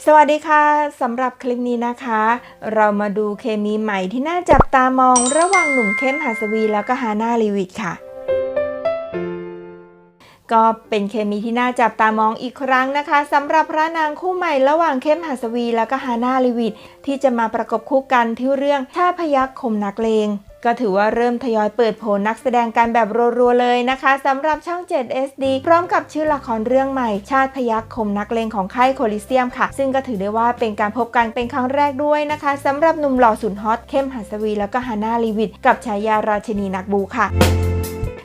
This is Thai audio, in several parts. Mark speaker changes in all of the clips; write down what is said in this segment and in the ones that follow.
Speaker 1: สวัสดีค่ะสำหรับคลิปนี้นะคะ เรามาดูเคมีใหม่ที่น่าจับตามองระหว่างหนุ่มเข้มหัสวีแล้วก็ฮาน่าลีวิทค่ะ ก็เป็นเคมีที่น่าจับตามองอีกครั้งนะคะสำหรับพระนางคู่ใหม่ระหว่างเข้มหัสวีแล้วก็ฮาน่าลีวิทที่จะมาประกบคู่กันที่เรื่องชาพยักคมนักเลง ก็ถือว่าเริ่มทยอยเปิดโผนักแสดงกันแบบรัวๆเลยนะคะสำหรับช่อง 7 SD พร้อมกับชื่อละครเรื่องใหม่ ชาติพยักคมนักเลงของค่ายโคลิเซียมค่ะ ซึ่งก็ถือได้ว่าเป็นการพบกันเป็นครั้งแรกด้วยนะคะสำหรับหนุ่มหล่อสุดฮอตเข้มหัสวีแล้วก็ฮาน่าลีวิดกับฉายาราชินีนักบูค่ะ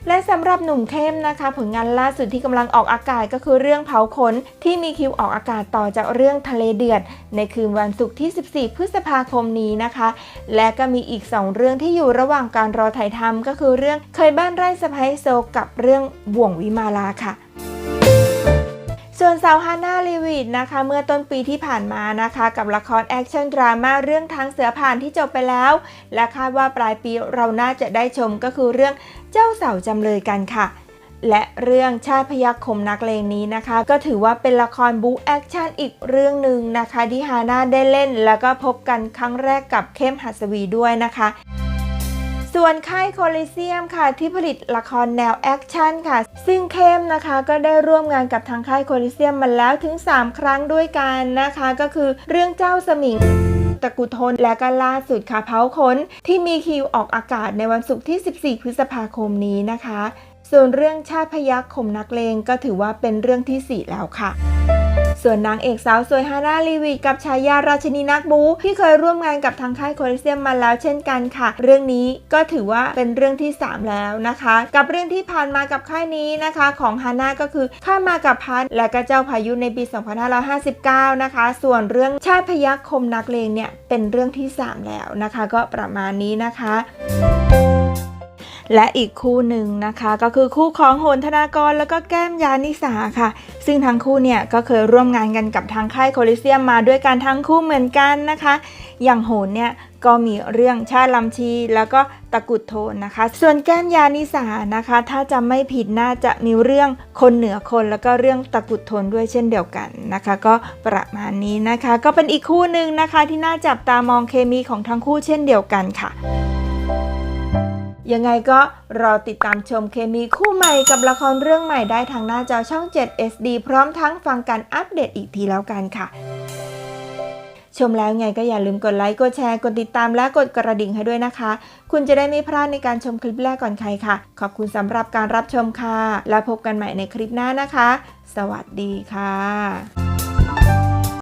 Speaker 1: และสำหรับหนุ่มเข้มนะคะ ผลงานล่าสุดที่กำลังออกอากาศก็คือเรื่องเผาขนที่มีคิวออกอากาศต่อจากเรื่องทะเลเดือด ในคืนวันศุกร์ที่ 14 พฤษภาคมนี้นะคะ และก็มีอีก 2 เรื่องที่อยู่ระหว่างการรอถ่ายทำก็คือเรื่องเคยบ้านไร่สะพ้ยโซกับเรื่องบ่วงวิมาลาค่ะ ส่วนสาวฮาน่าลีวิดนะคะ เมื่อต้นปีที่ผ่านมานะคะ กับละครแอคชั่นดราม่าเรื่องทางเสือผ่านที่จบไปแล้ว และคาดว่าปลายปีเราน่าจะได้ชมก็คือเรื่องเจ้าเสาจำเลยกันค่ะ และเรื่องชาติพยัคฆ์คมนักเลงนี้นะคะ ก็ถือว่าเป็นละครบู๊แอคชั่นอีกเรื่องหนึ่งนะคะที่ฮาน่าได้เล่น แล้วก็พบกันครั้งแรกกับเข้มหัสวีด้วยนะคะ ส่วนค่ายโคลิเซียมค่ะที่ผลิตละครแนวแอคชั่นค่ะ ซึ่งเข้มนะคะก็ได้ร่วมงานกับทางค่ายโคลิเซียมมาแล้วถึง 3 ครั้งด้วยกันนะคะ ก็คือเรื่องเจ้าสมิงตะกุทนและก็ล่าสุดค่ะเผาขนที่มีคิวออกอากาศในวันศุกร์ที่ 14 พฤษภาคมนี้นะคะ ส่วนเรื่องชาติพยัคฆ์คมนักเลงก็ถือว่าเป็นเรื่องที่ 4 แล้วค่ะ ส่วนนางเอกสาวสวยฮาน่าลีวีกับชายาราชินีนักบูที่เคยร่วมงานกับทางค่ายโคลิเซียมมาแล้วเช่นกันค่ะ เรื่องนี้ก็ถือว่าเป็นเรื่องที่ 3 แล้วนะคะ กับเรื่องที่ผ่านมากับค่ายนี้นะคะ ของฮาน่าก็คือข้ามากับพัทและก็เจ้าพายุในปี 2559 นะคะ ส่วนเรื่องชาติพยัคคมนักเลงเนี่ยเป็นเรื่องที่ 3 แล้วนะคะ ก็ประมาณนี้นะคะ และอีกคู่หนึ่งนะคะก็คือคู่ของโหนธนากรแล้วก็แก้มยานิสาค่ะ ซึ่งทั้งคู่เนี่ยก็เคยร่วมงานกันกับทางค่ายโคลิเซียมมาด้วยกันทั้งคู่เหมือนกันนะคะ อย่างโหนเนี่ยก็มีเรื่องชาติลำชี แล้วก็ตะกุดโทนนะคะ ส่วนแก้มยานิสานะคะ ถ้าจะไม่ผิดน่าจะมีเรื่องคนเหนือคนแล้วก็เรื่องตะกุดโทนด้วยเช่นเดียวกันนะคะ ก็ประมาณนี้นะคะ ก็เป็นอีกคู่หนึ่งนะคะที่น่าจับตามองเคมีของทั้งคู่เช่นเดียวกันค่ะ ยังไงก็รอติดตามชมเคมีคู่ใหม่กับละครเรื่องใหม่ได้ทางหน้าจอช่อง 7 SD พร้อมทั้งฟังการอัปเดตอีกทีแล้วกันค่ะ ชมแล้วไงก็อย่าลืมกดไลค์ กดแชร์ กดติดตามและกดกระดิ่งให้ด้วยนะคะ คุณจะได้ไม่พลาดในการชมคลิปแรกก่อนใครค่ะ ขอบคุณสำหรับการรับชมค่ะ แล้วพบกันใหม่ในคลิปหน้านะคะ สวัสดีค่ะ